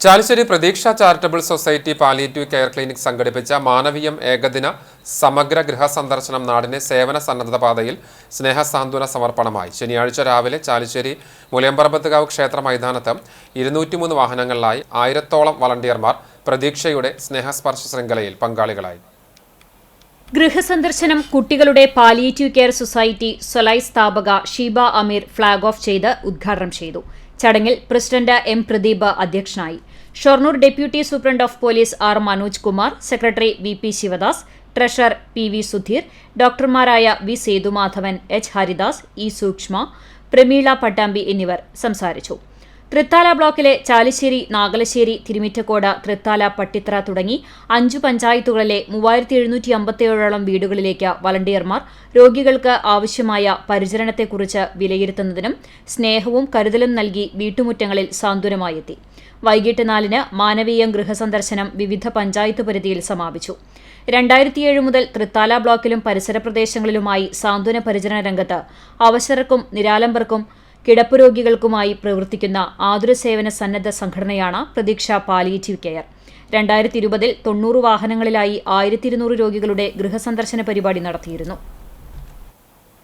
Chalissery Pratheeksha charitable society palliative care clinic സംഘടിപ്പിച്ച മാനവീയം ഏകദിന സമഗ്ര ഗൃഹ സന്ദർശനം നാടിന് സേവന സന്നദ്ധ പാതയിൽ സ്നേഹസാന്ത്വന സമർപ്പണമായി. ശനിയാഴ്ച രാവിലെ ചാലിശ്ശേരി മുലയമ്പറമ്പത്തുകാവ് ക്ഷേത്ര മൈതാനത്ത് ഇരുന്നൂറ്റിമൂന്ന് വാഹനങ്ങളിലായി ആയിരത്തോളം വളണ്ടിയർമാർ പ്രതീക്ഷയുടെ സ്നേഹസ്പർശ ശൃംഖലയിൽ പങ്കാളികളായി. ഗൃഹസന്ദർശനം കുട്ടികളുടെ പാലിയേറ്റീവ് കെയർ സൊസൈറ്റി സൊലൈ സ്ഥാപക ഷീബ അമീർ ഫ്ളാഗ് ഓഫ് ചെയ്ത് ഉദ്ഘാടനം ചെയ്തു. ചടങ്ങിൽ പ്രസിഡന്റ് എം പ്രദീപ് അധ്യക്ഷനായി. Shoranur deputy superintendent of police R Manoj Kumar secretary V P Sivadas treasurer P V Sudheer ഡോക്ടർമാരായ V Sethumadhavan H Haridas E Sukshma Prameela Pattambi എന്നിവർ സംസാരിച്ചു. തൃത്താല ബ്ലോക്കിലെ ചാലിശ്ശേരി നാഗലശ്ശേരി തിരുമിറ്റക്കോട് തൃത്താല പട്ടിത്തറ തുടങ്ങി അഞ്ചു പഞ്ചായത്തുകളിലെ മൂവായിരത്തി എഴുന്നൂറ്റി അമ്പത്തിയേഴോളം വീടുകളിലേക്ക് വളണ്ടിയർമാർ രോഗികൾക്ക് ആവശ്യമായ പരിചരണത്തെക്കുറിച്ച് വിലയിരുത്തുന്നതിനും സ്നേഹവും കരുതലും നൽകി വീട്ടുമുറ്റങ്ങളിൽ സാന്ത്വനമായെത്തി. വൈകിട്ട് നാലിന് മാനവീയം ഗൃഹസന്ദർശനം വിവിധ പഞ്ചായത്ത് പരിധിയിൽ സമാപിച്ചു. രണ്ടായിരത്തിയേഴ് മുതൽ തൃത്താല ബ്ലോക്കിലും പരിസര പ്രദേശങ്ങളിലുമായി സാന്ത്വന പരിചരണ രംഗത്ത് അവശർക്കും നിരാലംബർക്കും കിടപ്പ് രോഗികൾക്കുമായി പ്രവർത്തിക്കുന്ന ആതുര സേവന സന്നദ്ധ സംഘടനയാണ് പ്രതീക്ഷ പാലിയേറ്റീവ് കെയർ. രണ്ടായിരത്തി ഇരുപതിൽ തൊണ്ണൂറ് വാഹനങ്ങളിലായി ആയിരത്തി ഇരുന്നൂറ് രോഗികളുടെ ഗൃഹസന്ദർശന പരിപാടി നടത്തിയിരുന്നു.